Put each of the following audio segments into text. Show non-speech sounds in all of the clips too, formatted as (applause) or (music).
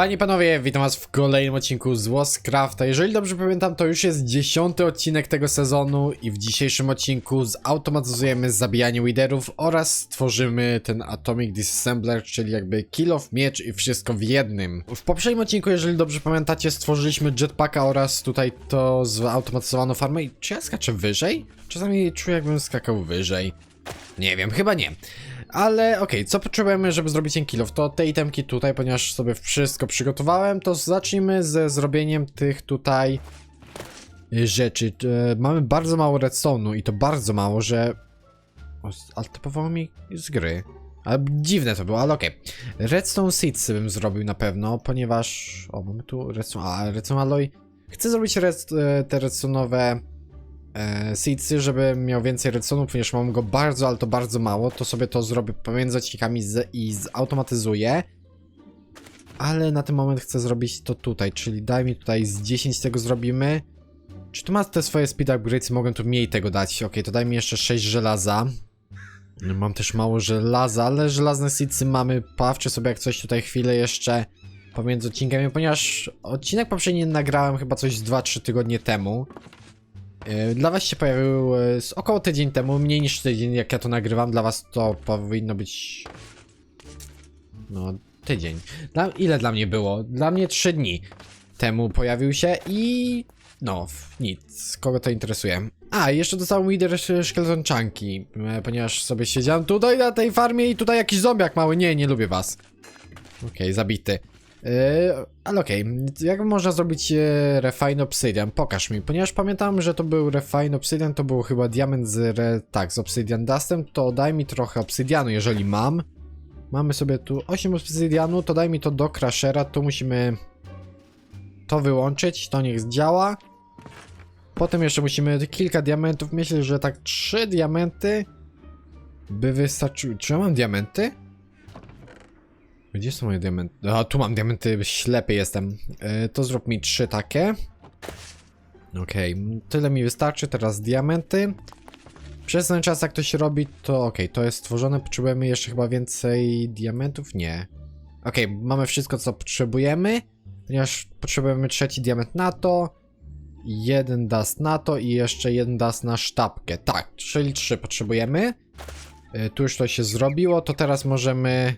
Panie i panowie, witam was w kolejnym odcinku z Wascrafta. Jeżeli dobrze pamiętam, to już jest dziesiąty odcinek tego sezonu i w dzisiejszym odcinku zautomatyzujemy zabijanie widerów oraz stworzymy ten Atomic Disassembler, czyli jakby kill off, miecz i wszystko w jednym. W poprzednim odcinku, jeżeli dobrze pamiętacie, stworzyliśmy jetpacka oraz tutaj to zautomatyzowaną farmę i czy ja skaczę wyżej? Czasami czuję jakbym skakał wyżej. Nie wiem, chyba nie. Ale okej, co potrzebujemy, żeby zrobić ten kill? To te itemki tutaj, ponieważ sobie wszystko przygotowałem, to zacznijmy ze zrobieniem tych tutaj y, rzeczy. E, Mamy bardzo mało redstone'u i to bardzo mało, że... O, ale typowało mi z gry. Ale dziwne to było, ale okej. Redstone seeds bym zrobił na pewno, ponieważ... O, mamy tu redstone... A, redstone alloy. Chcę zrobić red, e, te redstone'owe e, seedsy, miał więcej redstone'u, ponieważ mam go bardzo, ale to bardzo mało, to sobie to zrobię pomiędzy odcinkami z, i zautomatyzuję. Ale na ten moment chcę zrobić to tutaj, czyli daj mi tutaj z 10 tego zrobimy. Czy tu ma te swoje speed upgrades, mogę tu mniej tego dać. Ok, to daj mi jeszcze 6 żelaza. Mam też mało żelaza, ale żelazne seedsy mamy. Pawczę sobie jak coś tutaj chwilę jeszcze pomiędzy odcinkami, ponieważ odcinek poprzedni nagrałem chyba coś z 2-3 tygodnie temu. Dla was się pojawił yy, z około tydzień temu, mniej niż tydzień, jak ja to nagrywam. Dla was to powinno być. No, tydzień. Dla, ile dla mnie było? Dla mnie 3 dni temu pojawił się i. No, nic. Kogo to interesuje? A, jeszcze dostałem Wither szkieletonczanki, e, ponieważ sobie siedziałem tutaj na tej farmie i tutaj jakiś zombiak mały. Nie, nie lubię was. Okej, zabity. Yy, ale okej, jak można zrobić e, Refine Obsidian? Pokaż mi, ponieważ pamiętam, że to był Refine Obsidian, to był chyba diament z, re, tak, z Obsidian Dustem, to daj mi trochę obsydianu, jeżeli mam. Mamy sobie tu 8 obsydianu, to daj mi to do Crashera, tu musimy to wyłączyć, to niech działa. Potem jeszcze musimy kilka diamentów, myślę, że tak 3 diamenty by wystarczyły. Czy ja mam diamenty? Gdzie są moje diamenty? A, tu mam diamenty, ślepy jestem. E, to zrób mi trzy takie. Okej, tyle mi wystarczy, teraz diamenty. Przez ten czas jak to się robi, to okej, to jest stworzone, potrzebujemy jeszcze chyba więcej diamentów? Nie. Okej, mamy wszystko co potrzebujemy, ponieważ potrzebujemy trzeci diament na to, jeden dust na to i jeszcze jeden dust na sztabkę. Tak, czyli trzy potrzebujemy. E, Tu już to się zrobiło, to teraz możemy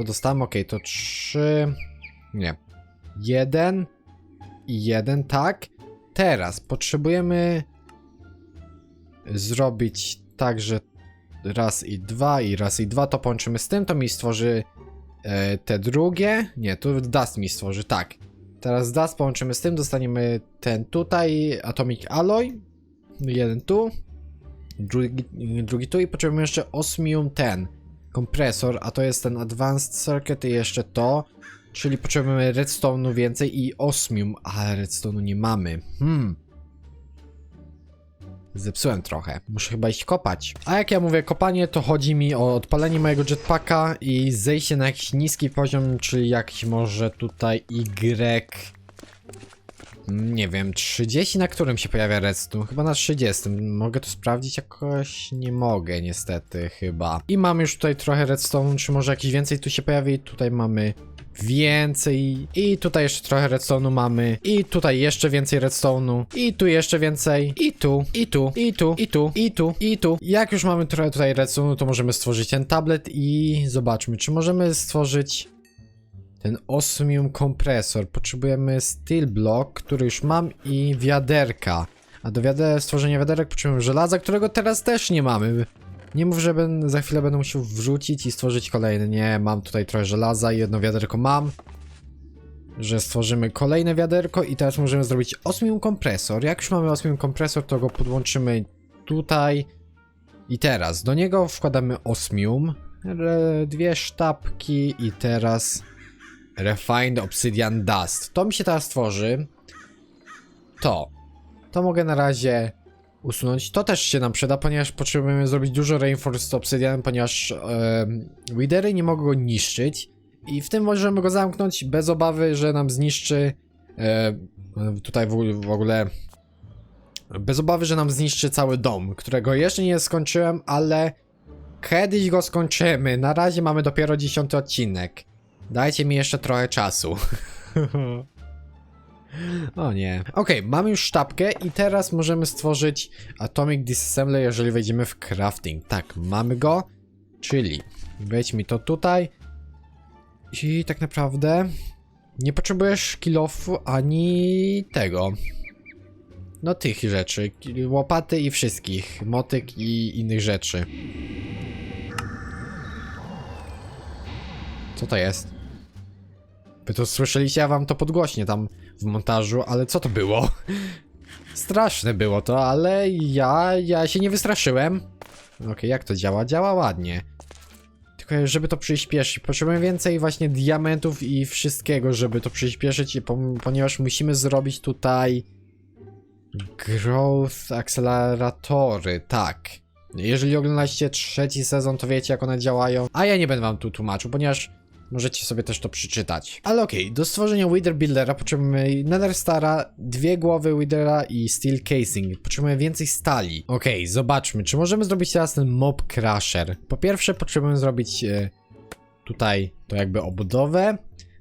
to dostałem, ok, to 3. Nie. 1 i 1, tak. Teraz potrzebujemy zrobić tak, że raz i dwa i raz i dwa to połączymy z tym, to mi stworzy e, te drugie. Nie, tu Dust mi stworzy, tak. Teraz Dust połączymy z tym, dostaniemy ten tutaj, Atomic Alloy. Jeden tu, drugi, drugi tu i potrzebujemy jeszcze Osmium ten kompresor, a to jest ten Advanced Circuit i jeszcze to. Czyli potrzebujemy redstone'u więcej i osmium, ale redstone'u nie mamy. Hmm. Zepsułem trochę. Muszę chyba iść kopać. A jak ja mówię kopanie, to chodzi mi o odpalenie mojego jetpacka i zejście na jakiś niski poziom, czyli jakiś może tutaj Y. Nie wiem, 30 na którym się pojawia redstone? Chyba na 30. Mogę to sprawdzić jakoś? Nie mogę niestety chyba. I mam już tutaj trochę redstone, czy może jakiś więcej tu się pojawi? Tutaj mamy więcej i tutaj jeszcze trochę redstone'u mamy i tutaj jeszcze więcej redstone'u i tu jeszcze więcej i tu, i tu, i tu, i tu, i tu, i tu. Jak już mamy trochę tutaj redstone'u, to możemy stworzyć ten tablet i zobaczmy, czy możemy stworzyć ten osmium kompresor. Potrzebujemy steel block, który już mam i wiaderka. A do wiader stworzenia wiaderek potrzebujemy żelaza, którego teraz też nie mamy. Nie mów, że ben, za chwilę będę musiał wrzucić i stworzyć kolejny. Nie, mam tutaj trochę żelaza i jedno wiaderko mam. Że stworzymy kolejne wiaderko i teraz możemy zrobić osmium kompresor. Jak już mamy osmium kompresor, to go podłączymy tutaj. I teraz do niego wkładamy osmium, dwie sztabki i teraz Refined Obsidian Dust. To mi się teraz tworzy. To. To mogę na razie usunąć. To też się nam przyda, ponieważ potrzebujemy zrobić dużo Reinforced Obsidian, ponieważ e, Widery nie mogą go niszczyć. I w tym możemy go zamknąć bez obawy, że nam zniszczy e, tutaj w, w ogóle bez obawy, że nam zniszczy cały dom, którego jeszcze nie skończyłem, ale kiedyś go skończymy. Na razie mamy dopiero 10 odcinek. Dajcie mi jeszcze trochę czasu. o nie. Okej, mamy już sztabkę i teraz możemy stworzyć Atomic Disassembly, jeżeli wejdziemy w crafting. Tak, mamy go. Czyli wejdź mi to tutaj. I tak naprawdę nie potrzebujesz kilofu ani tego. No tych rzeczy. Łopaty i wszystkich. Motyk i innych rzeczy. Co to jest? To słyszeliście, ja wam to podgłośnie tam w montażu, ale co to było? (laughs) Straszne było to, ale ja, ja się nie wystraszyłem. Okej, jak to działa? Działa ładnie. Tylko żeby to przyspieszyć, potrzebujemy więcej właśnie diamentów i wszystkiego, żeby to przyspieszyć, ponieważ musimy zrobić tutaj growth akceleratory, tak. Jeżeli oglądacie trzeci sezon, to wiecie jak one działają, a ja nie będę wam tu tłumaczył, ponieważ możecie sobie też to przeczytać. Ale okej, do stworzenia Wither Buildera potrzebujemy Nether Stara, dwie głowy Withera i Steel Casing. Potrzebujemy więcej stali. Okej, zobaczmy, czy możemy zrobić teraz ten Mob Crusher. Po pierwsze potrzebujemy zrobić e, tutaj to jakby obudowę.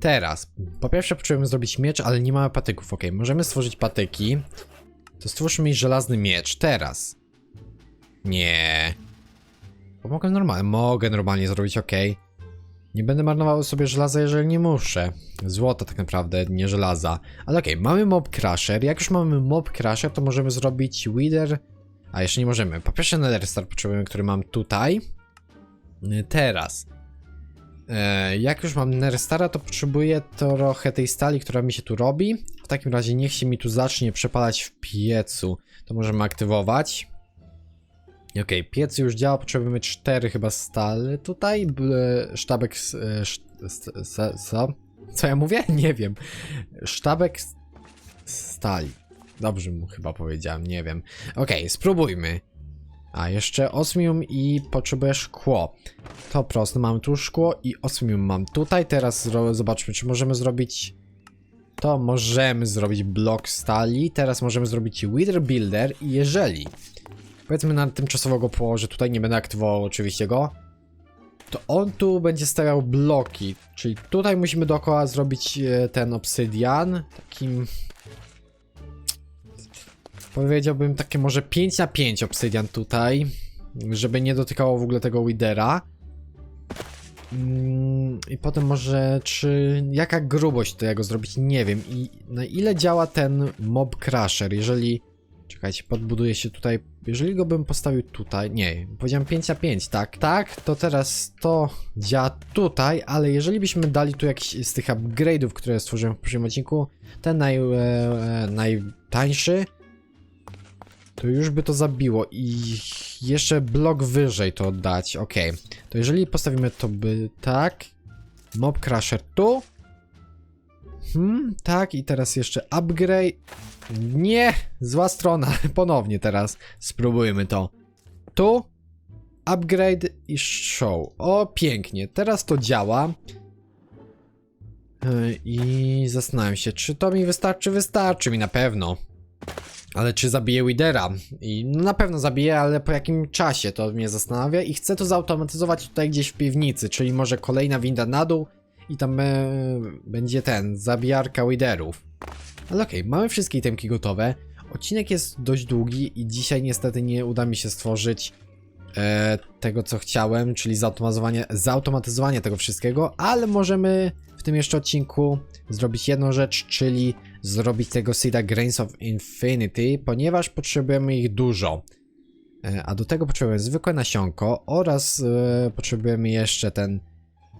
Teraz, po pierwsze potrzebujemy zrobić miecz, ale nie mamy patyków. Okej, możemy stworzyć patyki. To stwórzmy mi żelazny miecz. Teraz. Nie. Bo mogę normalnie, mogę normalnie zrobić, ok. Nie będę marnował sobie żelaza, jeżeli nie muszę. Złota tak naprawdę, nie żelaza. Ale okej, mamy mob crusher. Jak już mamy mob crusher, to możemy zrobić wither. A jeszcze nie możemy. Po pierwsze nether star potrzebujemy, który mam tutaj. Y, Teraz. E, jak już mam nether stara, to potrzebuję trochę tej stali, która mi się tu robi. W takim razie niech się mi tu zacznie przepalać w piecu. To możemy aktywować. Okej, piec już działa, potrzebujemy cztery chyba stale tutaj, sztabek, e, sz- co? Co ja mówię? (laughs) Nie wiem. Sztabek stali. Dobrze mu chyba powiedziałem, nie wiem. Okej, spróbujmy. A, jeszcze osmium i potrzebuję szkło. To proste, mamy tu szkło i osmium mam tutaj. Teraz zobaczmy, czy możemy zrobić... To możemy zrobić blok stali. Teraz możemy zrobić Wither Builder i jeżeli powiedzmy na tymczasowo go położę tutaj, nie będę aktywował oczywiście go, to on tu będzie stawiał bloki, czyli tutaj musimy dookoła zrobić e, ten obsydian, takim powiedziałbym takie może 5 na 5 obsydian tutaj, żeby nie dotykało w ogóle tego widera. Mm, I potem może, czy jaka grubość tego zrobić, nie wiem. I na ile działa ten mob crusher, jeżeli Czekajcie, podbuduję się tutaj. Jeżeli go bym postawił tutaj, nie, powiedziałem 5 na 5, tak? Tak, to teraz to działa tutaj, ale jeżeli byśmy dali tu jakiś z tych upgrade'ów, które stworzyłem w poprzednim odcinku, ten naj, e, e, najtańszy, to już by to zabiło i jeszcze blok wyżej to dać, ok. To jeżeli postawimy to by tak, mob crusher tu, hmm, tak i teraz jeszcze upgrade, nie, zła strona. (laughs) Ponownie teraz spróbujmy to. Tu upgrade i show. O, pięknie. Teraz to działa. Yy, I zastanawiam się, czy to mi wystarczy? Wystarczy mi na pewno. Ale czy zabije Widera? I na pewno zabije, ale po jakim czasie to mnie zastanawia i chcę to zautomatyzować tutaj gdzieś w piwnicy, czyli może kolejna winda na dół i tam e, będzie ten, zabijarka Widerów. Ale okej, mamy wszystkie itemki gotowe. Odcinek jest dość długi i dzisiaj niestety nie uda mi się stworzyć e, tego, co chciałem, czyli zautomatyzowanie, zautomatyzowanie tego wszystkiego, ale możemy w tym jeszcze odcinku zrobić jedną rzecz, czyli zrobić tego Seeda Grains of Infinity, ponieważ potrzebujemy ich dużo. E, a do tego potrzebujemy zwykłe nasionko oraz e, potrzebujemy jeszcze ten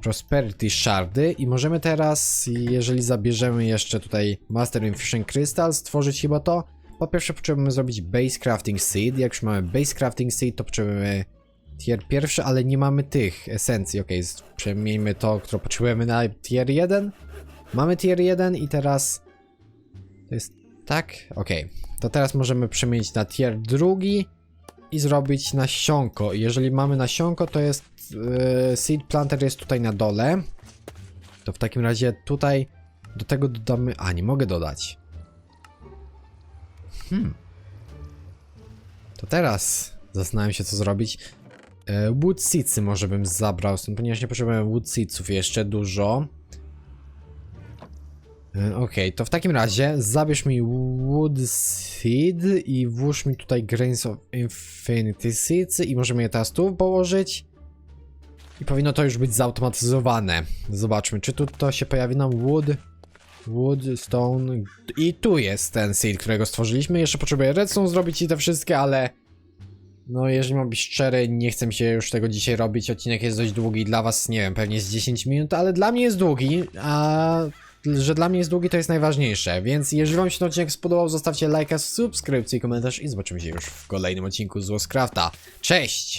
Prosperity Shardy i możemy teraz, jeżeli zabierzemy jeszcze tutaj Master Infusion Crystal, stworzyć chyba to. Po pierwsze potrzebujemy zrobić Base Crafting Seed, jak już mamy Base Crafting Seed, to potrzebujemy tier pierwszy, ale nie mamy tych esencji, ok, przemieńmy to, które potrzebujemy na tier 1. Mamy tier 1 i teraz to jest tak, ok, to teraz możemy przemienić na tier drugi i zrobić nasionko. Jeżeli mamy nasionko, to jest yy, seed planter jest tutaj na dole. To w takim razie tutaj do tego dodamy. A, nie mogę dodać. Hmm. To teraz zastanawiam się, co zrobić. E, wood seedsy może bym zabrał ponieważ nie potrzebuję wood seedsów jeszcze dużo. E, Okej, to w takim razie zabierz mi Wood Seed i włóż mi tutaj Grains of Infinity Seeds i możemy je teraz tu położyć. I powinno to już być zautomatyzowane. Zobaczmy, czy tu to się pojawi nam Wood, Wood, Stone i tu jest ten seed, którego stworzyliśmy. Jeszcze potrzebuję redstone zrobić i te wszystkie, ale no jeżeli mam być szczery, nie chcę się już tego dzisiaj robić. Odcinek jest dość długi dla was, nie wiem, pewnie z 10 minut, ale dla mnie jest długi, a że dla mnie jest długi to jest najważniejsze, więc jeżeli wam się ten odcinek spodobał, zostawcie lajka, subskrypcję i komentarz i zobaczymy się już w kolejnym odcinku z Łoskrafta. Cześć!